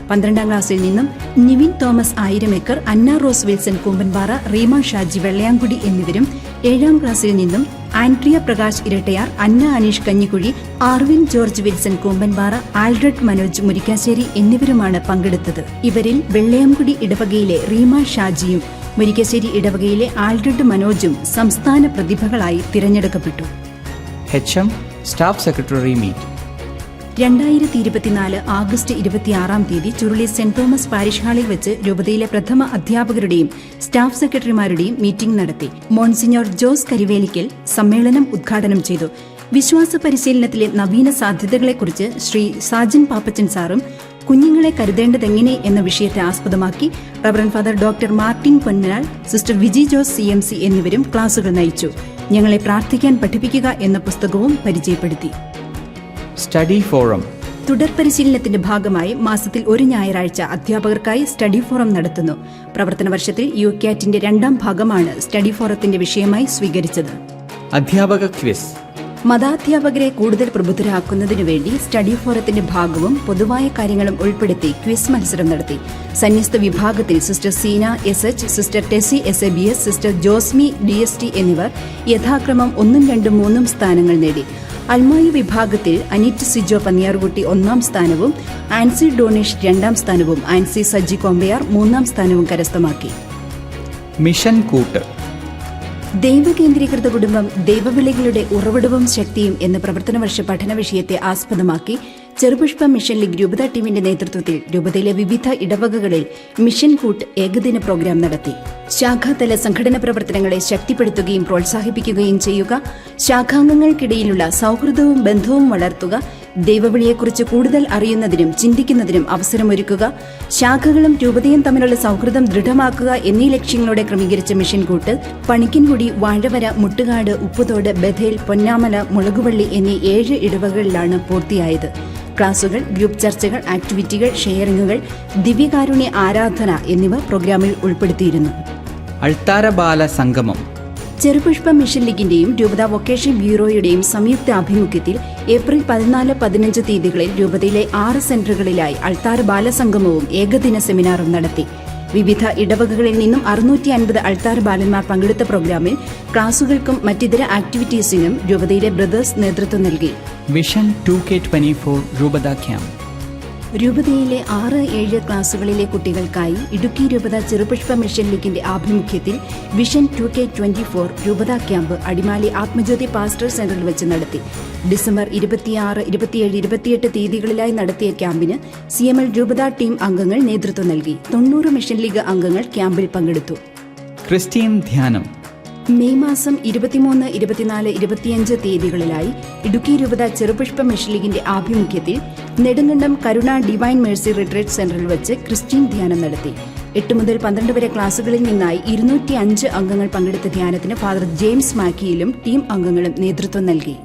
[SPEAKER 1] പന്ത്രണ്ടാം ക്ലാസ്സിൽ നിന്നും Nivin Thomas Aayiramekar Anna Rose Wilson Koombanpara Reema Shaji Vellayamkudy എന്നിവരും ഏഴാം ക്ലാസ്സിൽ നിന്നും Andrea Prakash Erattayar Anna Aneesh Kanjikuzhy Arvin George Wilson Koombanpara Aldred Manoj Murickassery എന്നിവരുമാണ് പങ്കെടുത്തത്. ഇവരിൽ വെള്ളയാംകുടി ഇടവകയിലെ റീമ ഷാജിയും മുരിക്കശ്ശേരി ഇടവകയിലെ ആൽഗഡ് മനോജും സംസ്ഥാന പ്രതിഭകളായി തിരഞ്ഞെടുക്കപ്പെട്ടു.
[SPEAKER 3] H M staff secretary meet
[SPEAKER 1] രണ്ടായിരത്തി ഇരുപത്തിനാല് ആഗസ്റ്റ് ഇരുപത്തിയാറാം തീയതി ചുരുളി സെന്റ് തോമസ് പാരിഷ് ഹാളിൽ വെച്ച് രൂപതയിലെ പ്രഥമ അധ്യാപകരുടെയും സ്റ്റാഫ് സെക്രട്ടറിമാരുടെയും മീറ്റിംഗ് നടത്തി. മോൺസിഞ്ഞോർ ജോസ് കരിവേലിക്കൽ സമ്മേളനം ഉദ്ഘാടനം ചെയ്തു. വിശ്വാസ പരിശീലനത്തിലെ നവീന സാധ്യതകളെക്കുറിച്ച് ശ്രീ സാജൻ പാപ്പച്ചൻ സാറും കുഞ്ഞുങ്ങളെ കരുതേണ്ടതെങ്ങനെ എന്ന വിഷയത്തെ ആസ്പദമാക്കി reverend father doctor Martin Ponmanal sister Viji Jose C M C എന്നിവരും ക്ലാസുകൾ നയിച്ചു. ഞങ്ങളെ പ്രാർത്ഥിക്കാൻ പഠിപ്പിക്കുക എന്ന പുസ്തകവും പരിചയപ്പെടുത്തി.
[SPEAKER 3] സ്റ്റഡി ഫോറം
[SPEAKER 1] തുടർ പരിശീലനത്തിന്റെ ഭാഗമായി മാസത്തിൽ ഒരു ഞായറാഴ്ച അധ്യാപകർക്കായി സ്റ്റഡി ഫോറം നടത്തുന്നു. പ്രവർത്തന വർഷത്തിൽ യു ക്യാറ്റിന്റെ രണ്ടാം ഭാഗമാണ് സ്റ്റഡി ഫോറത്തിന്റെ വിഷയമായി സ്വീകരിച്ചത്.
[SPEAKER 3] അധ്യാപക ക്വിസ്.
[SPEAKER 1] മതാധ്യാപകരെ കൂടുതൽ പ്രബുദ്ധരാക്കുന്നതിനു വേണ്ടി സ്റ്റഡി ഫോറത്തിന്റെ ഭാഗവും പൊതുവായ കാര്യങ്ങളും ഉൾപ്പെടുത്തി ക്വിസ് മത്സരം നടത്തി. സന്യസ്ത വിഭാഗത്തിൽ sister Seena S H sister Tessy S A B S sister Josmi D S T എന്നിവർ യഥാക്രമം ഒന്നും രണ്ടും മൂന്നും സ്ഥാനങ്ങൾ നേടി. അൽമായ വിഭാഗത്തിൽ അനിറ്റ് സിജോ പന്നിയാർകുട്ടി ഒന്നാം സ്ഥാനവും ആൻസി ഡോണേഷ് രണ്ടാം സ്ഥാനവും ആൻസി സജ്ജി കൊമ്പയാർ മൂന്നാം സ്ഥാനവും കരസ്ഥമാക്കി.
[SPEAKER 3] മിഷൻ കൂട്ട്.
[SPEAKER 1] ദൈവകേന്ദ്രീകൃത കുടുംബം ദൈവവിളികളുടെ ഉറവിടവും ശക്തിയും എന്ന പ്രവർത്തന വർഷ പഠന വിഷയത്തെ ആസ്പദമാക്കി ചെറുപുഷ്പ മിഷൻ ലീഗ് രൂപത ടീമിന്റെ നേതൃത്വത്തിൽ രൂപതയിലെ വിവിധ ഇടവകകളിൽ മിഷൻ കൂട്ട് ഏകദിന പ്രോഗ്രാം നടത്തി. ശാഖാതല സംഘടന പ്രവർത്തനങ്ങളെ ശക്തിപ്പെടുത്തുകയും പ്രോത്സാഹിപ്പിക്കുകയും ചെയ്യുക ശാഖാംഗങ്ങൾക്കിടയിലുള്ള സൗഹൃദവും ബന്ധവും വളർത്തുക ദൈവവിളിയെക്കുറിച്ച് കൂടുതൽ അറിയുന്നതിനും ചിന്തിക്കുന്നതിനും അവസരമൊരുക്കുക ശാഖകളും രൂപതയും തമ്മിലുള്ള സൗഹൃദം ദൃഢമാക്കുക എന്നീ ലക്ഷ്യങ്ങളോടെ ക്രമീകരിച്ച മിഷൻ കൂട്ട് പണിക്കൻകുടി വാഴവര മുട്ടുകാട് ഉപ്പുതോട് ബഥേൽ പൊന്നാമല മുളകുവള്ളി എന്നീ ഏഴ് ഇടവകളിലാണ് പൂർത്തിയായത്. ക്ലാസുകൾ ഗ്രൂപ്പ് ചർച്ചകൾ ആക്ടിവിറ്റികൾ ഷെയറിങ്ങുകൾ ദിവ്യകാരുണ്യ ആരാധന എന്നിവ പ്രോഗ്രാമിൽ ഉൾപ്പെടുത്തിയിരുന്നു.
[SPEAKER 3] അൾത്താര ബാല സംഗമം
[SPEAKER 1] ചെറുപുഷ്പ മിഷൻ ലീഗിന്റെയും രൂപത വൊക്കേഷൻ ബ്യൂറോയുടെയും സംയുക്ത ആഭിമുഖ്യത്തിൽ ഏപ്രിൽ പതിനാല് പതിനഞ്ച് തീയതികളിൽ രൂപതയിലെ ആറ് സെന്ററുകളിലായി അൾത്താർ ബാലസംഗമവും ഏകദിന സെമിനാറും നടത്തി. വിവിധ ഇടവകകളിൽ നിന്നും അറുന്നൂറ്റി അൻപത് അൾത്താർ ബാലന്മാർ പങ്കെടുത്ത പ്രോഗ്രാമിൽ ക്ലാസുകൾക്കും മറ്റിതര ആക്ടിവിറ്റീസിനും രൂപതയിലെ ബ്രദേഴ്സ് നേതൃത്വം നൽകി.
[SPEAKER 3] Vision two K twenty four camp.
[SPEAKER 1] രൂപതയിലെ ആറ് ഏഴ് ക്ലാസുകളിലെ കുട്ടികൾക്കായി ഇടുക്കി രൂപത ചെറുപുഷ്പ മിഷൻ ലീഗിന്റെ ആഭിമുഖ്യത്തിൽ vision two K twenty four രൂപത ക്യാമ്പ് അടിമാലി ആത്മജ്യോതി പാസ്റ്റർ സെന്ററിൽ വെച്ച് നടത്തി. ഡിസംബർ ഇരുപത്തിയാറ് ഇരുപത്തിയേഴ് ഇരുപത്തിയെട്ട് തീയതികളിലായി നടത്തിയ ക്യാമ്പിന് സി എം എൽ രൂപത ടീം അംഗങ്ങൾ നേതൃത്വം നൽകി. തൊണ്ണൂറ് മിഷൻ ലീഗ് അംഗങ്ങൾ ക്യാമ്പിൽ പങ്കെടുത്തു.
[SPEAKER 3] ക്രിസ്ത്യൻ ധ്യാനം
[SPEAKER 1] മെയ് മാസം ഇരുപത്തിമൂന്ന് ഇരുപത്തിനാല് ഇരുപത്തിയഞ്ച് തീയതികളിലായി ഇടുക്കി രൂപത ചെറുപുഷ്പ മിഷൻ ലീഗിന്റെ ആഭിമുഖ്യത്തിൽ Nedumkandam Karuna divine mercy retreat സെന്ററിൽ വെച്ച് ക്രിസ്ത്യൻ ധ്യാനം നടത്തി. എട്ട് മുതൽ പന്ത്രണ്ട് വരെ ക്ലാസുകളിൽ നിന്നായി ഇരുന്നൂറ്റി അഞ്ച് അംഗങ്ങൾ പങ്കെടുത്ത ധ്യാനത്തിന് ഫാദർ ജെയിംസ് മാക്കിയിലും ടീം അംഗങ്ങളും നേതൃത്വം നൽകി.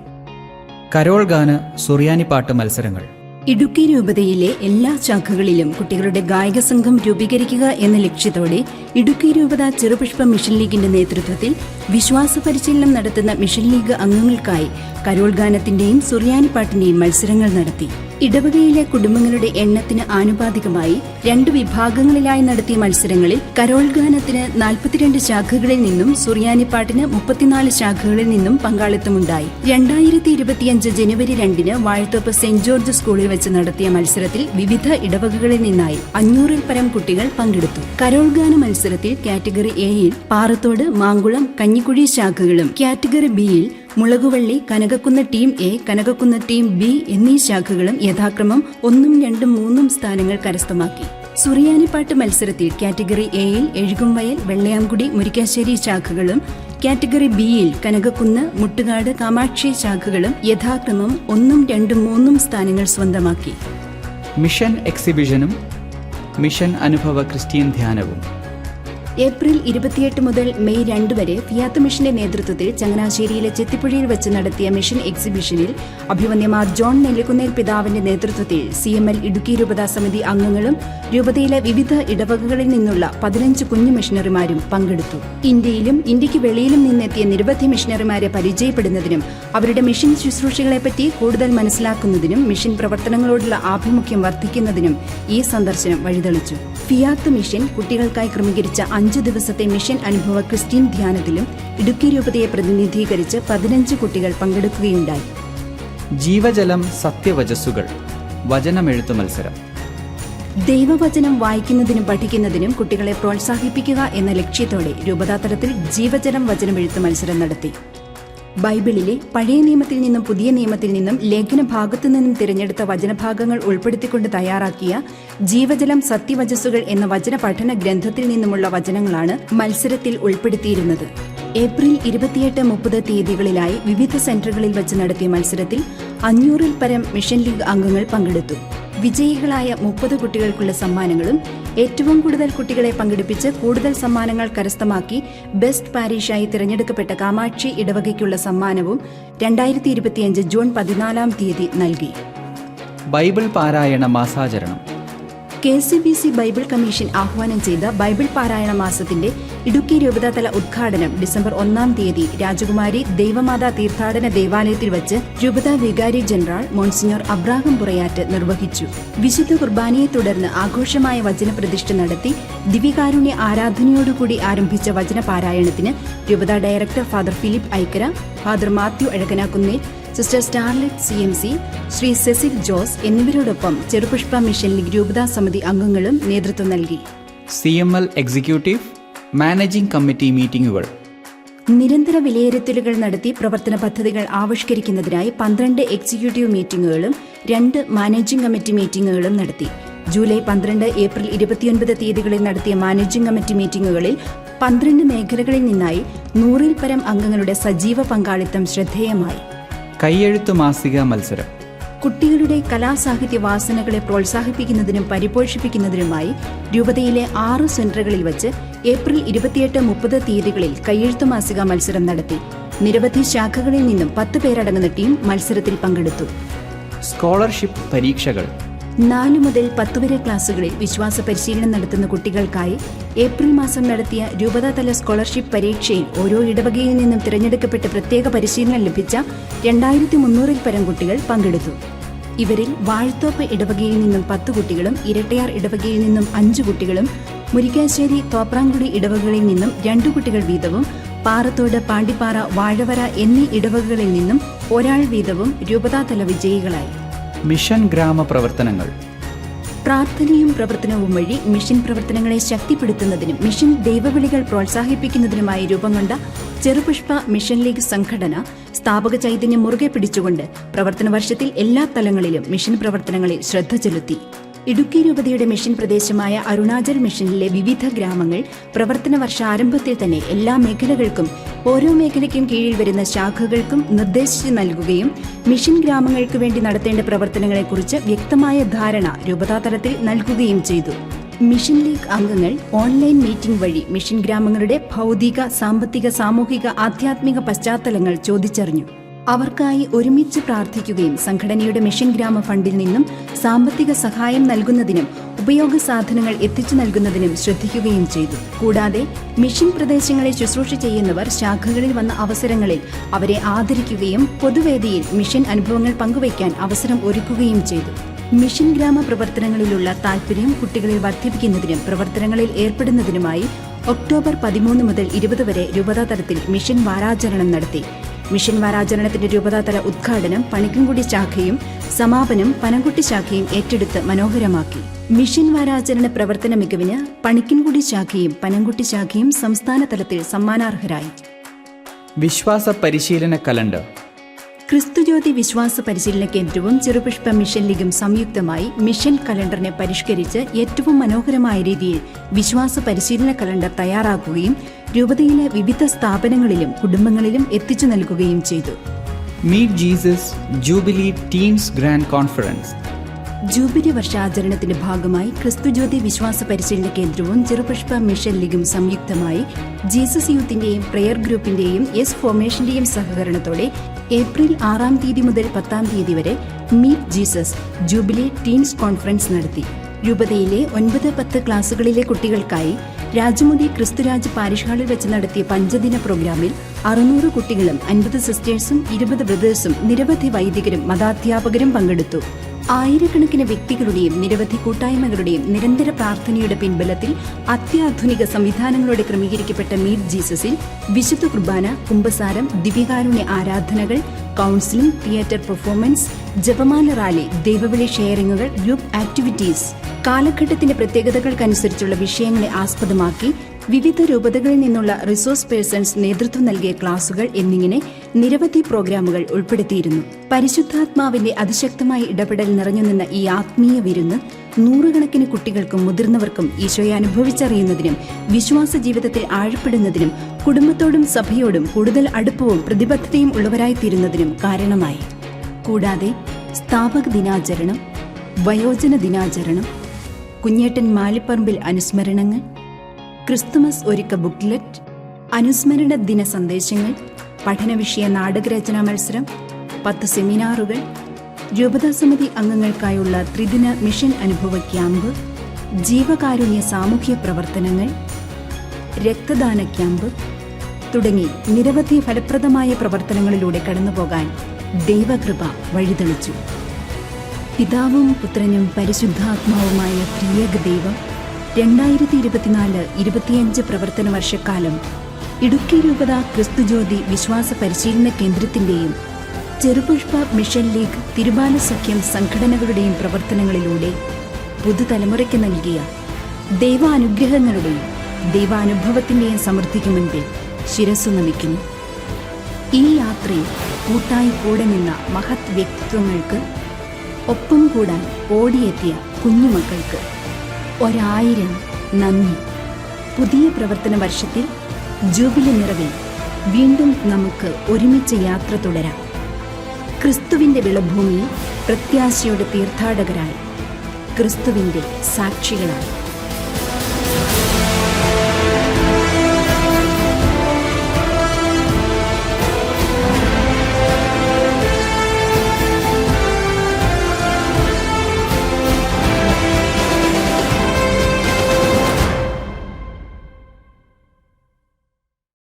[SPEAKER 3] കരോൾ ഗാന സുറിയാനിപ്പാട്ട് മത്സരങ്ങൾ.
[SPEAKER 1] ഇടുക്കി രൂപതയിലെ എല്ലാ ശാഖകളിലും കുട്ടികളുടെ ഗായക സംഘം രൂപീകരിക്കുക എന്ന ലക്ഷ്യത്തോടെ ഇടുക്കി രൂപത ചെറുപുഷ്പ മിഷൻ ലീഗിന്റെ നേതൃത്വത്തിൽ വിശ്വാസ പരിശീലനം നടത്തുന്ന മിഷൻ ലീഗ് അംഗങ്ങൾക്കായി കരോൾ ഗാനത്തിന്റെയും സുറിയാനിപ്പാട്ടിന്റെയും മത്സരങ്ങൾ നടത്തി. ഇടവകയിലെ കുടുംബങ്ങളുടെ എണ്ണത്തിന് ആനുപാതികമായി രണ്ട് വിഭാഗങ്ങളിലായി നടത്തിയ മത്സരങ്ങളിൽ കരോൾ ഗാനത്തിന് നാൽപ്പത്തിരണ്ട് ശാഖകളിൽ നിന്നും സുറിയാനിപ്പാട്ടിന് മുപ്പത്തിനാല് ശാഖകളിൽ നിന്നും പങ്കാളിത്തമുണ്ടായി. രണ്ടായിരത്തി ഇരുപത്തിയഞ്ച് ജനുവരി രണ്ടിന് വാഴത്തോപ്പ് സെന്റ് ജോർജ് സ്കൂളിൽ വെച്ച് നടത്തിയ മത്സരത്തിൽ വിവിധ ഇടവകകളിൽ നിന്നായി അഞ്ഞൂറിൽ പരം കുട്ടികൾ പങ്കെടുത്തു. കരോൾ ഗാന മത്സരത്തിൽ കാറ്റഗറി എയിൽ പാറത്തോട് മാങ്കുളം കഞ്ഞിക്കുഴി ശാഖകളും കാറ്റഗറി ബിയിൽ Mulakuvally Kanakakkunnu team A Kanakakkunnu team B എന്നീ ശാഖകളും യഥാക്രമം ഒന്നും രണ്ടും മൂന്നും സ്ഥാനങ്ങൾ കരസ്ഥമാക്കി. സുറിയാനിപ്പാട്ട് മത്സരത്തിൽ കാറ്റഗറി എയിൽ എഴുകുംവയൽ വെള്ളയാംകുടി മുരിക്കാശ്ശേരി ശാഖകളും കാറ്റഗറി ബിയിൽ കനകക്കുന്ന് മുട്ടുകാട് കാമാക്ഷി ശാഖകളും യഥാക്രമം ഒന്നും രണ്ടും മൂന്നും സ്ഥാനങ്ങൾ സ്വന്തമാക്കി.
[SPEAKER 3] മിഷൻ എക്സിബിഷനും മിഷൻ അനുഭവ ക്രിസ്ത്യൻ ധ്യാനവും.
[SPEAKER 1] ഏപ്രിൽ ഇരുപത്തിയെട്ട് മുതൽ മെയ് രണ്ട് വരെ ഫിയാത്ത് മിഷന്റെ നേതൃത്വത്തിൽ ചങ്ങനാശ്ശേരിയിലെ ചെത്തിപ്പുഴയിൽ വെച്ച് നടത്തിയ മിഷൻ എക്സിബിഷനിൽ അഭിമന്യമാർ ജോൺ നെല്ലിക്കുന്നേൽ പിതാവിന്റെ നേതൃത്വത്തിൽ സി എം എൽ ഇടുക്കി രൂപതാ സമിതി അംഗങ്ങളും രൂപതയിലെ വിവിധ ഇടവകകളിൽ നിന്നുള്ള പതിനഞ്ച് കുഞ്ഞു മിഷണറിമാരും പങ്കെടുത്തു. ഇന്ത്യയിലും ഇന്ത്യയ്ക്ക് വെളിയിലും നിന്നെത്തിയ നിരവധി മിഷണറിമാരെ പരിചയപ്പെടുന്നതിനും അവരുടെ മിഷൻ ശുശ്രൂഷകളെപ്പറ്റി കൂടുതൽ മനസ്സിലാക്കുന്നതിനും മിഷൻ പ്രവർത്തനങ്ങളോടുള്ള ആഭിമുഖ്യം വർദ്ധിക്കുന്നതിനും ഈ സന്ദർശനം വഴിതെളിച്ചു. ഫിയാത്ത് മിഷൻ കുട്ടികൾക്കായി ക്രമീകരിച്ച അഞ്ചു ദിവസത്തെ മിഷൻ അനുഭവ ക്രിസ്ത്യൻ ധ്യാനത്തിലും ഇടുക്കി രൂപതയെ പ്രതിനിധീകരിച്ച് പതിനഞ്ച് കുട്ടികൾ പങ്കെടുക്കുകയുണ്ടായി.
[SPEAKER 3] ജീവജലം സത്യവചസ്സുകൾ. വചനമെഴുത്തു മത്സരം.
[SPEAKER 1] ദൈവവചനം വായിക്കുന്നതിനും പഠിക്കുന്നതിനും കുട്ടികളെ പ്രോത്സാഹിപ്പിക്കുക എന്ന ലക്ഷ്യത്തോടെ രൂപതാതലത്തിൽ ജീവജലം വചനമെഴുത്ത് മത്സരം നടത്തി. ബൈബിളിലെ പഴയ നിയമത്തിൽ നിന്നും പുതിയ നിയമത്തിൽ നിന്നും ലേഖന ഭാഗത്തു നിന്നും തിരഞ്ഞെടുത്ത വചനഭാഗങ്ങൾ ഉൾപ്പെടുത്തിക്കൊണ്ട് തയ്യാറാക്കിയ ജീവജലം സത്യവചസ്സുകൾ എന്ന വചന പഠന ഗ്രന്ഥത്തിൽ നിന്നുമുള്ള വചനങ്ങളാണ് മത്സരത്തിൽ ഉൾപ്പെടുത്തിയിരുന്നത്. ഏപ്രിൽ ഇരുപത്തിയെട്ട് മുപ്പത് തീയതികളിലായി വിവിധ സെന്ററുകളിൽ വെച്ച് നടത്തിയ മത്സരത്തിൽ അഞ്ഞൂറിൽ പരം മിഷൻ ലീഗ് അംഗങ്ങൾ പങ്കെടുത്തു. വിജയികളായ മുപ്പത് കുട്ടികൾക്കുള്ള സമ്മാനങ്ങളും ഏറ്റവും കൂടുതൽ കുട്ടികളെ പങ്കെടുപ്പിച്ച് കൂടുതൽ സമ്മാനങ്ങൾ കരസ്ഥമാക്കി ബെസ്റ്റ് പാരീഷായി തിരഞ്ഞെടുക്കപ്പെട്ട കാമാക്ഷി ഇടവകയ്ക്കുള്ള സമ്മാനവും രണ്ടായിരത്തി ഇരുപത്തിയഞ്ച് ജൂൺ പതിനാലാം തീയതി നൽകി.
[SPEAKER 3] ബൈബിൾ പാരായണ മാസാചരണം.
[SPEAKER 1] K C B C Bible commission ആഹ്വാനം ചെയ്ത ബൈബിൾ പാരായണ മാസത്തിന്റെ ഇടുക്കി രൂപതാതല ഉദ്ഘാടനം ഡിസംബർ ഒന്നാം തീയതി രാജകുമാരി ദൈവമാതാ തീർത്ഥാടന ദേവാലയത്തിൽ വച്ച് രൂപതാ വികാരി ജനറൽ മോൺസിഞ്ഞോർ അബ്രാഹം പുറയാറ്റ് നിർവഹിച്ചു. വിശുദ്ധ കുർബാനയെ തുടർന്ന് ആഘോഷമായ വചനപ്രതിഷ്ഠ നടത്തി ദിവ്യകാരുണ്യ ആരാധനയോടുകൂടി ആരംഭിച്ച വചന പാരായണത്തിന് രൂപതാ director father Philip Aikkara father Mathew Azhakanakunnel sister Starlet C M C Shri Cecil Jose എന്നിവരോടൊപ്പം ചെറുപുഷ്പ മിഷൻ ലീഗ് രൂപതാ സമിതി അംഗങ്ങളും നേതൃത്വം നൽകി.
[SPEAKER 3] C M L executive managing committee മീറ്റിംഗുകൾ.
[SPEAKER 1] നിരന്തര വിലയിരുത്തലുകൾ നടത്തി പ്രവർത്തന പദ്ധതികൾ ആവിഷ്കരിക്കുന്നതിനായി പന്ത്രണ്ട് എക്സിക്യൂട്ടീവ് മീറ്റിംഗുകളും രണ്ട് മാനേജിംഗ് കമ്മിറ്റി മീറ്റിംഗുകളും നടത്തി. ജൂലൈ പന്ത്രണ്ട് ഏപ്രിൽ ഇരുപത്തിയൊൻപത് തീയതികളിൽ നടത്തിയ മാനേജിംഗ് കമ്മിറ്റി മീറ്റിംഗുകളിൽ പന്ത്രണ്ട് മേഖലകളിൽ നിന്നായി നൂറിൽ പരം അംഗങ്ങളുടെ സജീവ പങ്കാളിത്തം ശ്രദ്ധേയമായി.
[SPEAKER 3] കൈയെഴുത്ത് മാസിക മത്സരം.
[SPEAKER 1] കുട്ടികളുടെ കലാസാഹിത്യ വാസനകളെ പ്രോത്സാഹിപ്പിക്കുന്നതിനും പരിപോഷിപ്പിക്കുന്നതിനുമായി രൂപതയിലെ ആറ് സെന്ററുകളിൽ വച്ച് ഏപ്രിൽ ഇരുപത്തിയെട്ട് മുപ്പത് തീയതികളിൽ കയ്യെഴുത്തു മാസിക മത്സരം നടത്തി. നിരവധി ശാഖകളിൽ നിന്നും പത്ത് പേരടങ്ങുന്ന ടീം മത്സരത്തിൽ പങ്കെടുത്തു.
[SPEAKER 3] സ്കോളർഷിപ്പ് പരീക്ഷകൾ.
[SPEAKER 1] നാല് മുതൽ പത്ത് വരെ ക്ലാസുകളിൽ വിശ്വാസ പരിശീലനം നടത്തുന്ന കുട്ടികൾക്കായി ഏപ്രിൽ മാസം നടത്തിയ രൂപതാതല സ്കോളർഷിപ്പ് പരീക്ഷയിൽ ഓരോ ഇടവകയിൽ നിന്നും തിരഞ്ഞെടുക്കപ്പെട്ട് പ്രത്യേക പരിശീലനം ലഭിച്ച രണ്ടായിരത്തി മുന്നൂറിൽ പരം കുട്ടികൾ പങ്കെടുത്തു. ഇവരിൽ വാഴത്തോപ്പ് ഇടവകയിൽ നിന്നും പത്ത് കുട്ടികളും ഇരട്ടയാർ ഇടവകയിൽ നിന്നും അഞ്ച് കുട്ടികളും മുരിക്കാശ്ശേരി തോപ്രാംകുടി ഇടവകകളിൽ നിന്നും രണ്ടു കുട്ടികൾ വീതവും പാറത്തോട് പാണ്ടിപ്പാറ വാഴവര എന്നീ ഇടവകകളിൽ നിന്നും ഒരാൾ വീതവും രൂപതാതല വിജയികളായി.
[SPEAKER 3] മിഷൻ ഗ്രാമ പ്രവർത്തനങ്ങൾ
[SPEAKER 1] പ്രാർത്ഥനയും പ്രവർത്തനവും വഴി മിഷൻ പ്രവർത്തനങ്ങളെ ശക്തിപ്പെടുത്തുന്നതിനും മിഷൻ ദൈവവിളികൾ പ്രോത്സാഹിപ്പിക്കുന്നതിനുമായി രൂപം കൊണ്ട ചെറുപുഷ്പ മിഷൻ ലീഗ് സംഘടന സ്ഥാപക ചൈതന്യം മുറുകെ പിടിച്ചുകൊണ്ട് പ്രവർത്തന വർഷത്തിൽ എല്ലാ തലങ്ങളിലും മിഷൻ പ്രവർത്തനങ്ങളിൽ ശ്രദ്ധ ചെലുത്തി. ഇടുക്കി രൂപതയുടെ മിഷൻ പ്രദേശമായ അരുണാചൽ മിഷനിലെ വിവിധ ഗ്രാമങ്ങൾ പ്രവർത്തന വർഷാരംഭത്തിൽ തന്നെ എല്ലാ മേഖലകൾക്കും ഓരോ മേഖലയ്ക്കും കീഴിൽ വരുന്ന ശാഖകൾക്കും നിർദ്ദേശിച്ചു നൽകുകയും മിഷൻ ഗ്രാമങ്ങൾക്ക് വേണ്ടി നടത്തേണ്ട പ്രവർത്തനങ്ങളെക്കുറിച്ച് വ്യക്തമായ ധാരണ രൂപതാതലത്തിൽ നൽകുകയും ചെയ്തു. മിഷൻ ലീഗ് അംഗങ്ങൾ ഓൺലൈൻ മീറ്റിംഗ് വഴി മിഷൻ ഗ്രാമങ്ങളുടെ ഭൗതിക സാമ്പത്തിക സാമൂഹിക ആധ്യാത്മിക പശ്ചാത്തലങ്ങൾ ചോദിച്ചറിഞ്ഞു. അവർക്കായി ഒരുമിച്ച് പ്രാർത്ഥിക്കുകയും സംഘടനയുടെ മിഷൻ ഗ്രാമ ഫണ്ടിൽ നിന്നും സാമ്പത്തിക സഹായം നൽകുന്നതിനും ഉപയോഗ സാധനങ്ങൾ എത്തിച്ചു നൽകുന്നതിനും ശ്രദ്ധിക്കുകയും ചെയ്തു. കൂടാതെ മിഷൻ പ്രദേശങ്ങളെ ശുശ്രൂഷ ചെയ്യുന്നവർ ശാഖകളിൽ വന്ന അവസരങ്ങളിൽ അവരെ ആദരിക്കുകയും പൊതുവേദിയിൽ മിഷൻ അനുഭവങ്ങൾ പങ്കുവയ്ക്കാൻ അവസരം ഒരുക്കുകയും ചെയ്തു. മിഷൻ ഗ്രാമ പ്രവർത്തനങ്ങളിലുള്ള താൽപര്യം കുട്ടികളിൽ വർദ്ധിപ്പിക്കുന്നതിനും പ്രവർത്തനങ്ങളിൽ ഏർപ്പെടുന്നതിനുമായി ഒക്ടോബർ പതിമൂന്ന് മുതൽ ഇരുപത് വരെ രൂപതാ തലത്തിൽ മിഷൻ വാരാചരണം നടത്തി. മിഷൻ വാരാചരണത്തിന്റെ രൂപതാതല ഉദ്ഘാടനം പണിക്കൻകുടി ശാഖയും സമാപനം പനംകുട്ടി ശാഖയും ഏറ്റെടുത്ത് മനോഹരമാക്കി. മിഷൻ വാരാചരണ പ്രവർത്തന മികവിന് പണിക്കൻകുടി ശാഖയും പനംകുട്ടി ശാഖയും സംസ്ഥാന തലത്തിൽ സമ്മാനാർഹരായി.
[SPEAKER 3] വിശ്വാസ പരിശീലന കലണ്ടർ
[SPEAKER 1] ക്രിസ്തുജ്യോതി വിശ്വാസ പരിശീലന കേന്ദ്രവും ചെറുപുഷ്പ മിഷൻ ലീഗും സംയുക്തമായി മിഷൻ കലണ്ടറിനെ പരിഷ്കരിച്ച് ഏറ്റവും മനോഹരമായ രീതിയിൽ വിശ്വാസ പരിശീലന കലണ്ടർ തയ്യാറാക്കുകയും രൂപതയിലെ വിവിധ സ്ഥാപനങ്ങളിലും കുടുംബങ്ങളിലും എത്തിച്ചു നൽകുകയും ചെയ്തു.
[SPEAKER 3] Meet Jesus jubilee teams grand conference
[SPEAKER 1] jubilee വർഷാചരണത്തിന്റെ ഭാഗമായി ക്രിസ്തുജ്യോതി വിശ്വാസ പരിശീലന കേന്ദ്രവും ചെറുപുഷ്പ മിഷൻ ലീഗും സംയുക്തമായി ജീസസ് യൂത്തിന്റെയും പ്രെയർ ഗ്രൂപ്പിന്റെയും എസ് ഫോർമേഷന്റെയും സഹകരണത്തോടെ ഏപ്രിൽ ആറാം തീയതി മുതൽ പത്താം തീയതി വരെ meet Jesus jubilee teams conference നടത്തി. രൂപതയിലെ ഒൻപത് പത്ത് ക്ലാസുകളിലെ കുട്ടികൾക്കായി രാജമുടി ക്രിസ്തുരാജ് പാരിഷ് ഹാളിൽ വെച്ച് നടത്തിയ പഞ്ചദിന പ്രോഗ്രാമിൽ അറുന്നൂറ് കുട്ടികളും അൻപത് സിസ്റ്റേഴ്സും ഇരുപത് ബ്രദേഴ്സും നിരവധി വൈദികരും മതാധ്യാപകരും പങ്കെടുത്തു. ആയിരക്കണക്കിന് വ്യക്തികളുടെയും നിരവധി കൂട്ടായ്മകളുടെയും നിരന്തര പ്രാർത്ഥനയുടെ പിൻബലത്തിൽ അത്യാധുനിക സംവിധാനങ്ങളോടെ ക്രമീകരിക്കപ്പെട്ട മീറ്റ് ജീസസിൽ വിശുദ്ധ കുർബാന കുംഭസാരം ദിവ്യകാരുണ്യ ആരാധനകൾ കൗൺസിലിംഗ് തിയേറ്റർ പെർഫോമൻസ് ജപമാല റാലി ദൈവവിളി ഷെയറിംഗുകൾ ഗ്രൂപ്പ് ആക്ടിവിറ്റീസ് കാലഘട്ടത്തിന്റെ പ്രത്യേകതകൾക്കനുസരിച്ചുള്ള വിഷയങ്ങളെ ആസ്പദമാക്കി വിവിധ രൂപതകളിൽ നിന്നുള്ള റിസോഴ്സ് പേഴ്സൺസ് നേതൃത്വം നൽകിയ ക്ലാസുകൾ എന്നിങ്ങനെ നിരവധി പ്രോഗ്രാമുകൾ ഉൾപ്പെടുത്തിയിരുന്നു. പരിശുദ്ധാത്മാവിന്റെ അതിശക്തമായ ഇടപെടൽ നിറഞ്ഞു നിന്ന ഈ ആത്മീയ വിരുന്ന് നൂറുകണക്കിന് കുട്ടികൾക്കും മുതിർന്നവർക്കും ഈശോയെ അനുഭവിച്ചറിയുന്നതിനും വിശ്വാസ ജീവിതത്തിൽ ആഴപ്പെടുന്നതിനും കുടുംബത്തോടും സഭയോടും കൂടുതൽ അടുപ്പവും പ്രതിബദ്ധതയും ഉള്ളവരായി തീരുന്നതിനും കാരണമായി. കൂടാതെ സ്ഥാപക ദിനാചരണം വയോജന ദിനാചരണം കുഞ്ഞേട്ടൻ മാലിപ്പറമ്പിൽ അനുസ്മരണങ്ങൾ ക്രിസ്തുമസ് ഒരുക്ക ബുക്ക്ലെറ്റ് അനുസ്മരണ ദിന സന്ദേശങ്ങൾ പഠനവിഷയ നാടക നാടകരചനാ മത്സരം പത്ത് സെമിനാറുകൾ രൂപതാ സമിതി അംഗങ്ങൾക്കായുള്ള ത്രിദിന മിഷൻ അനുഭവ ക്യാമ്പ് ജീവകാരുണ്യ സാമൂഹ്യ പ്രവർത്തനങ്ങൾ രക്തദാന ക്യാമ്പ് തുടങ്ങി നിരവധി ഫലപ്രദമായ പ്രവർത്തനങ്ങളിലൂടെ കടന്നുപോകാൻ ദൈവകൃപ വഴിതെളിച്ചു. പിതാവും പുത്രനും പരിശുദ്ധാത്മാവുമായ പ്രിയക ദൈവം രണ്ടായിരത്തി ഇരുപത്തിനാല് ഇരുപത്തിയഞ്ച് പ്രവർത്തന വർഷക്കാലം ഇടുക്കി രൂപത ക്രിസ്തുജ്യോതി വിശ്വാസ പരിശീലന കേന്ദ്രത്തിന്റെയും ചെറുപുഷ്പ മിഷൻ ലീഗ് തിരുബാല സഖ്യം സംഘടനകളുടെയും പ്രവർത്തനങ്ങളിലൂടെ പുതുതലമുറയ്ക്ക് നൽകിയ ദൈവാനുഗ്രഹങ്ങളുടെയും ദൈവാനുഭവത്തിന്റെയും സമൃദ്ധിക്ക് മുൻപിൽ ശിരസ്സു നമിക്കുന്നു. ഈ യാത്രയിൽ കൂട്ടായി കൂടെ നിന്ന മഹത് വ്യക്തിത്വങ്ങൾക്ക് ഒപ്പം കൂടാൻ ഓടിയെത്തിയ കുഞ്ഞുമക്കൾക്ക് ഒരായിരം നന്ദി. പുതിയ പ്രവർത്തന വർഷത്തിൽ ജൂബിലി നിറവിൽ വീണ്ടും നമുക്ക് ഒരുമിച്ച് യാത്ര തുടരാം. ക്രിസ്തുവിന്റെ വിളഭൂമിയിൽ പ്രത്യാശയുടെ തീർത്ഥാടകരായി ക്രിസ്തുവിന്റെ സാക്ഷികളായി.